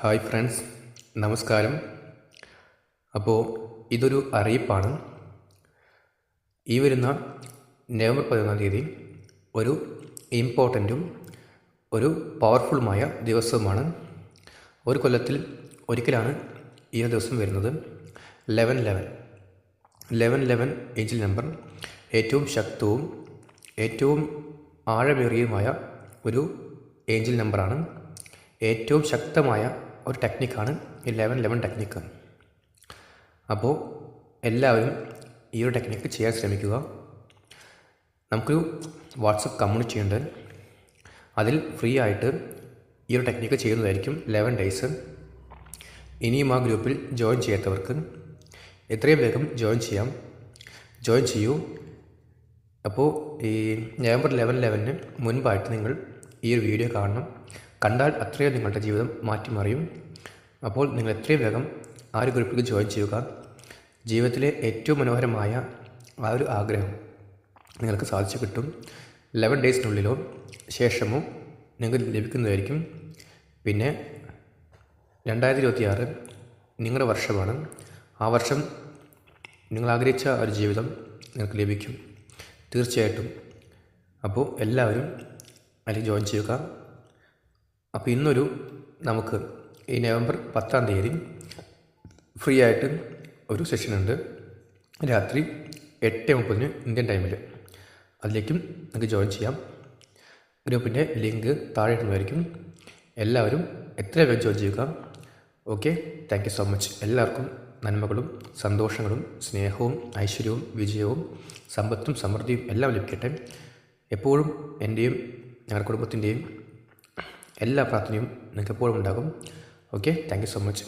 Hi friends നമസ്കാരം. അപ്പോൾ ഇതൊരു അറിയിപ്പാണ്. ഈ വരുന്ന നവംബർ പതിനൊന്നാം തീയതി ഒരു ഇമ്പോർട്ടന്റും ഒരു പവർഫുള്ളുമായ ദിവസവുമാണ്. ഒരു കൊല്ലത്തിൽ ഒരിക്കലാണ് ഈ ദിവസം വരുന്നത്. Eleven eleven. Eleven eleven angel number ഏറ്റവും ശക്തവും ഏറ്റവും ആഴമേറിയതുമായ ഒരു ഏഞ്ചൽ നമ്പറാണ്. ഏറ്റവും ശക്തമായ ഒരു ടെക്നിക്കാണ് ഈ ലെവൻ ലെവൻ ടെക്നിക്ക്. അപ്പോൾ എല്ലാവരും ഈ ഒരു ടെക്നിക്ക് ചെയ്യാൻ ശ്രമിക്കുക. നമുക്കൊരു വാട്സപ്പ് കമ്മ്യൂണിറ്റി ഉണ്ട്. അതിൽ ഫ്രീ ആയിട്ട് ഈ ഒരു ടെക്നിക്ക് ചെയ്യുന്നതായിരിക്കും ലെവൻ ഡേയ്സ്. ഇനിയും ആ ഗ്രൂപ്പിൽ ജോയിൻ ചെയ്യാത്തവർക്ക് എത്രയും വേഗം ജോയിൻ ചെയ്യാം. ജോയിൻ ചെയ്യൂ. അപ്പോൾ ഈ നവംബർ ലെവൻ ലെവനിന് മുൻപായിട്ട് നിങ്ങൾ ഈ ഒരു വീഡിയോ കാണണം. കണ്ടാൽ അത്രയും നിങ്ങളുടെ ജീവിതം മാറ്റിമറിയും. അപ്പോൾ നിങ്ങൾ എത്രയും വേഗം ആ ഒരു ഗ്രൂപ്പിൽ ജോയിൻ ചെയ്യുക. ജീവിതത്തിലെ ഏറ്റവും മനോഹരമായ ആ ഒരു ആഗ്രഹം നിങ്ങൾക്ക് സാധിച്ചു കിട്ടും. ലെവൻ ഡേയ്സിനുള്ളിലോ ശേഷമോ നിങ്ങൾക്ക് ലഭിക്കുന്നതായിരിക്കും. പിന്നെ രണ്ടായിരത്തി ഇരുപത്തിയാറ് നിങ്ങളുടെ വർഷമാണ്. ആ വർഷം നിങ്ങൾ ആഗ്രഹിച്ച ഒരു ജീവിതം നിങ്ങൾക്ക് ലഭിക്കും. തീർച്ചയായിട്ടും. അപ്പോൾ എല്ലാവരും അതിൽ ജോയിൻ ചെയ്യുക. അപ്പോൾ ഇന്നൊരു നമുക്ക് ഈ നവംബർ പത്താം തീയതി ഫ്രീ ആയിട്ട് ഒരു സെഷൻ ഉണ്ട്. രാത്രി എട്ട് മുപ്പതിന് ഇന്ത്യൻ ടൈമിൽ അതിലേക്കും നിങ്ങൾക്ക് ജോയിൻ ചെയ്യാം. ഗ്രൂപ്പിന്റെ ലിങ്ക് താഴെ ഇടുന്നതായിരിക്കും. എല്ലാവരും എത്ര വേഗം ജോയിൻ ചെയ്യുക? ഓക്കെ താങ്ക് സോ മച്ച് എല്ലാവർക്കും നന്മകളും സന്തോഷങ്ങളും സ്നേഹവും ഐശ്വര്യവും വിജയവും സമ്പത്തും സമൃദ്ധിയും എല്ലാം ലഭിക്കട്ടെ. എപ്പോഴും എന്റെയും ഞങ്ങളുടെ കുടുംബത്തിന്റെയും എല്ലാ പ്രാർത്ഥനയും നിങ്ങൾക്ക് എപ്പോഴും ഉണ്ടാകും. Okay thank so much